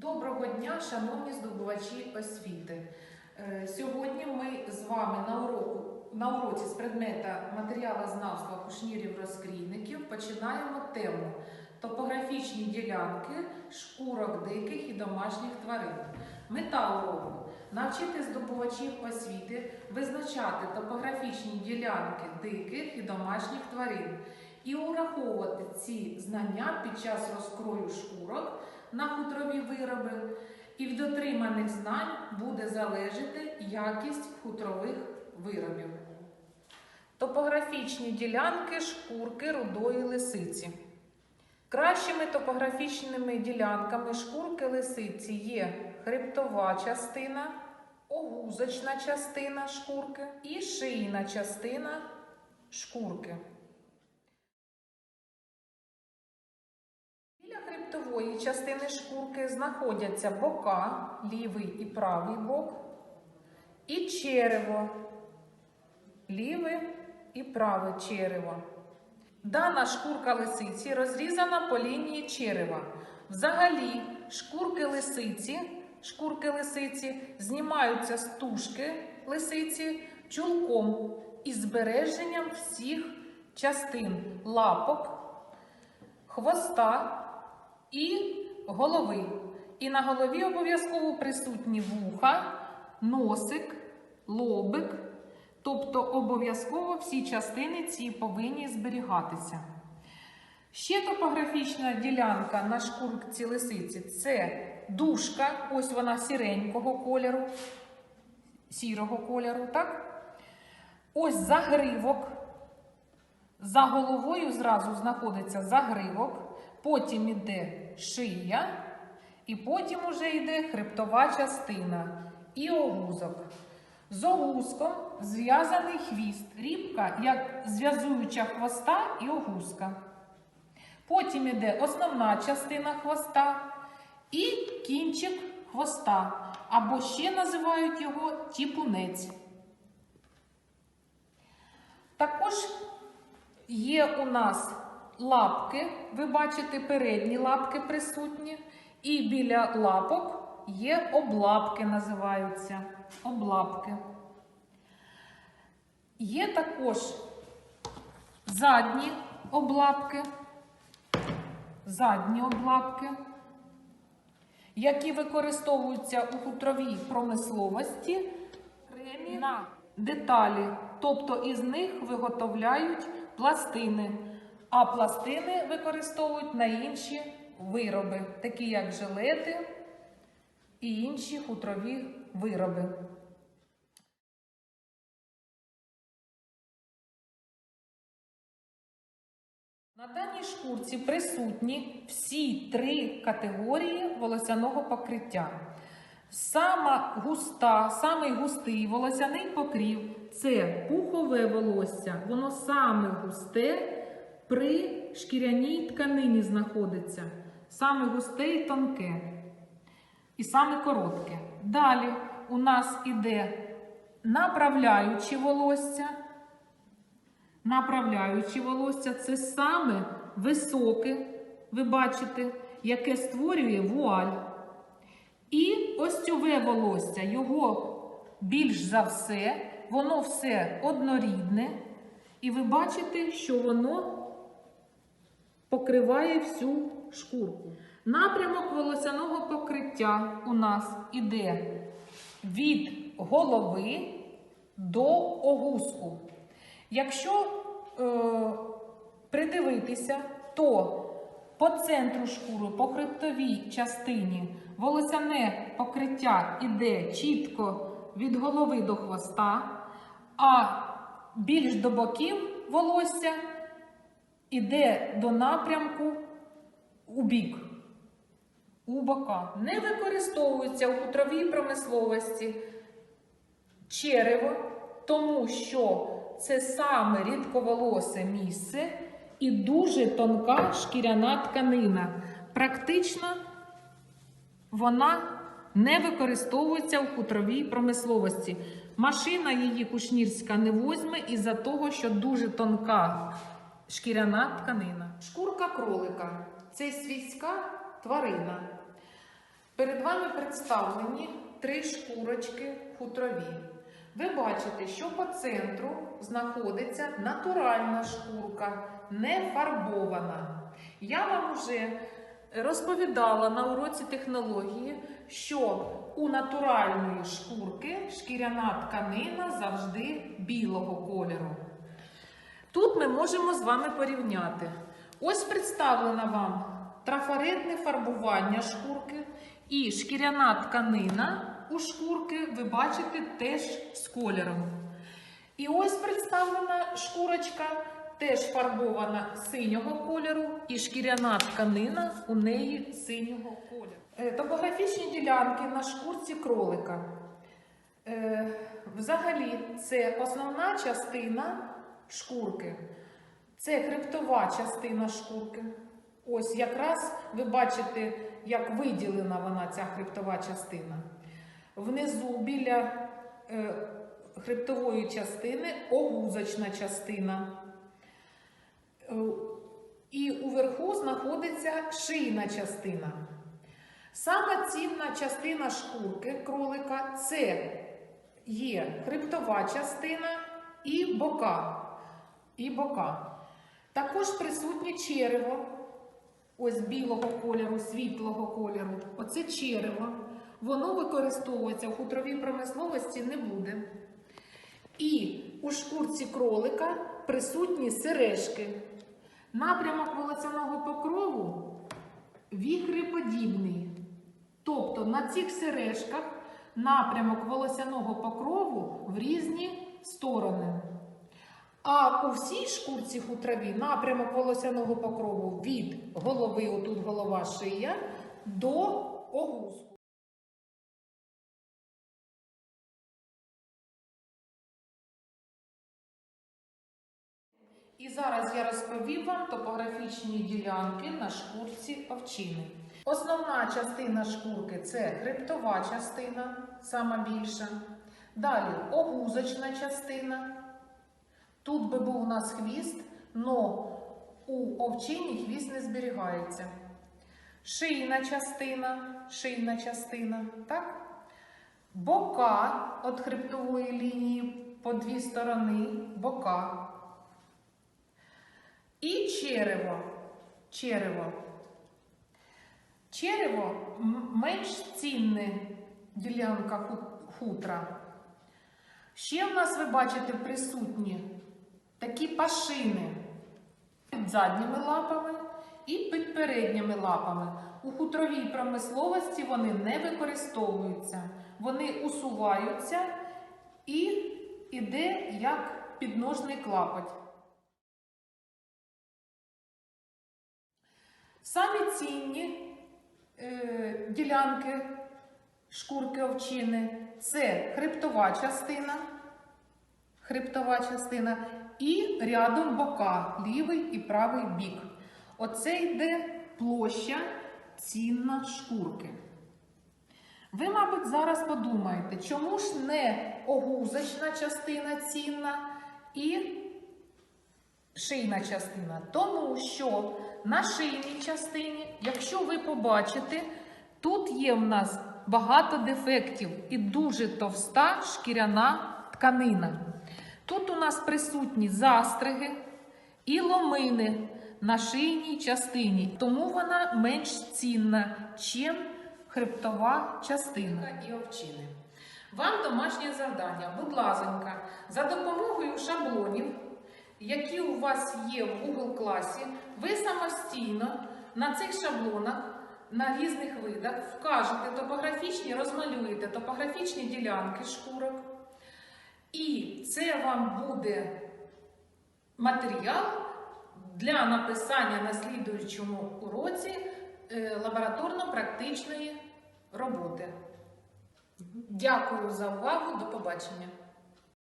Доброго дня, шановні здобувачі освіти. Е, Сьогодні ми з вами на уроку на уроці з предмета матеріалознавства кушнірів розкрійників починаємо тему топографічні ділянки шкурок диких і домашніх тварин. Мета уроку навчити здобувачів освіти визначати топографічні ділянки диких і домашніх тварин і ураховувати ці знання під час розкрою шкурок на хутрові вироби, і від отриманих знань буде залежати якість хутрових виробів. Топографічні ділянки шкурки рудої лисиці. Кращими топографічними ділянками шкурки лисиці є хребтова частина, огузочна частина шкурки і шийна частина шкурки. Хребтової частини шкурки знаходяться бока, лівий і правий бок, і черево, ліве і праве черево. Дана шкурка лисиці розрізана по лінії черева. Взагалі, шкурки лисиці, шкурки лисиці знімаються з тушки лисиці чулком із збереженням всіх частин лапок, хвоста і голови. І на голові обов'язково присутні вуха, носик, лобик. Тобто обов'язково всі частини ці повинні зберігатися. Ще топографічна ділянка на шкурці лисиці це дужка, ось вона сіренького кольору, сірого кольору, так? Ось загривок. За головою зразу знаходиться загривок, потім іде шия, і потім уже йде хребтова частина і огузок. З огузком зв'язаний хвіст, рібка, як зв'язуюча хвоста і огузка. Потім іде основна частина хвоста і кінчик хвоста, або ще називають його тіпунець. Також є у нас лапки, ви бачите, передні лапки присутні, і біля лапок є облапки, називаються. Облапки. Є також задні облапки, задні облапки, які використовуються у хутровій промисловості. На деталі, тобто із них виготовляють пластини, а пластини використовують на інші вироби, такі як жилети і інші хутрові вироби. На даній шкурці присутні всі три категорії волосяного покриття. Сама густа, самий густий волосяний покрів це пухове волосся. Воно саме густе при шкіряній тканині знаходиться. Саме густе і тонке. І саме коротке. Далі у нас іде направляючі волосся. Направляючі волосся це саме високе, ви бачите, яке створює вуаль. І остьове волосся, його більш за все, воно все однорідне. І ви бачите, що воно покриває всю шкурку. Напрямок волосяного покриття у нас іде від голови до огузку. Якщо е, придивитися, то по центру шкури, по хребтовій частині, волосяне покриття іде чітко від голови до хвоста, а більш до боків волосся іде до напрямку у бік. У бока. Не використовується у хутровій промисловості черево, тому що це саме рідковолосе місце і дуже тонка шкіряна тканина. Практично вона не використовується у хутровій промисловості. Машина її кушнірська не возьме із-за того, що дуже тонка шкіряна тканина. Шкурка кролика це свійська тварина. Перед вами представлені три шкурочки хутрові. Ви бачите, що по центру знаходиться натуральна шкурка, не фарбована. Я вам вже розповідала на уроці технології, що у натуральної шкурки шкіряна тканина завжди білого кольору. Тут ми можемо з вами порівняти. Ось представлена вам трафаретне фарбування шкурки і шкіряна тканина у шкурки, ви бачите, теж з кольором. І ось представлена шкурочка, теж фарбована синього кольору, і шкіряна тканина у неї синього кольору. Е, Топографічні ділянки на шкурці кролика. Е, Взагалі, це основна частина шкурки. Це хребтова частина шкурки. Ось якраз ви бачите, як виділена вона, ця хребтова частина. Внизу біля е, хребтової частини огузочна частина. Е, і уверху знаходиться шийна частина. Саме цінна частина шкурки кролика це є хребтова частина і бока. І бока. Також присутнє черево, ось білого кольору, світлого кольору. Оце черево. Воно використовується в хутровій промисловості не буде. І у шкурці кролика присутні сережки. Напрямок волосяного покрову вігриподібний. Тобто на цих сережках напрямок волосяного покрову в різні сторони. А у всій шкурці хутровій напрямок волосяного покрову від голови, отут голова шия, до огузку. І зараз я розповім вам топографічні ділянки на шкурці овчини. Основна частина шкурки це хребтова частина, сама більша. Далі огузочна частина. Тут би був у нас хвіст, но у овчині хвіст не зберігається. Шийна частина, шийна частина, так? Бока від хребтової лінії по дві сторони, бока. І черево. Черево. Черево менш цінна ділянка хутра. Ще в нас, ви бачите, присутні такі пашини під задніми лапами і під передніми лапами. У хутровій промисловості вони не використовуються, вони усуваються і іде як підножний клапоть. Самі цінні е, ділянки шкурки овчини це хребтова частина, хребтова частина і рядом бока, лівий і правий бік. Оце йде площа цінна шкурки. Ви, мабуть, зараз подумаєте, чому ж не огузочна частина цінна і шийна частина. Тому що на шийній частині, якщо ви побачите, тут є в нас багато дефектів і дуже товста шкіряна тканина. Тут у нас присутні застриги і ломини на шийній частині, тому вона менш цінна, чим хребтова частина і овчини. Вам домашнє завдання, будь ласка, за допомогою шаблонів які у вас є в Google класі, ви самостійно на цих шаблонах на різних видах вкажете топографічні, розмалюєте топографічні ділянки шкурок. І це вам буде матеріал для написання на слідуючому уроці е, лабораторно-практичної роботи. Дякую за увагу. До побачення.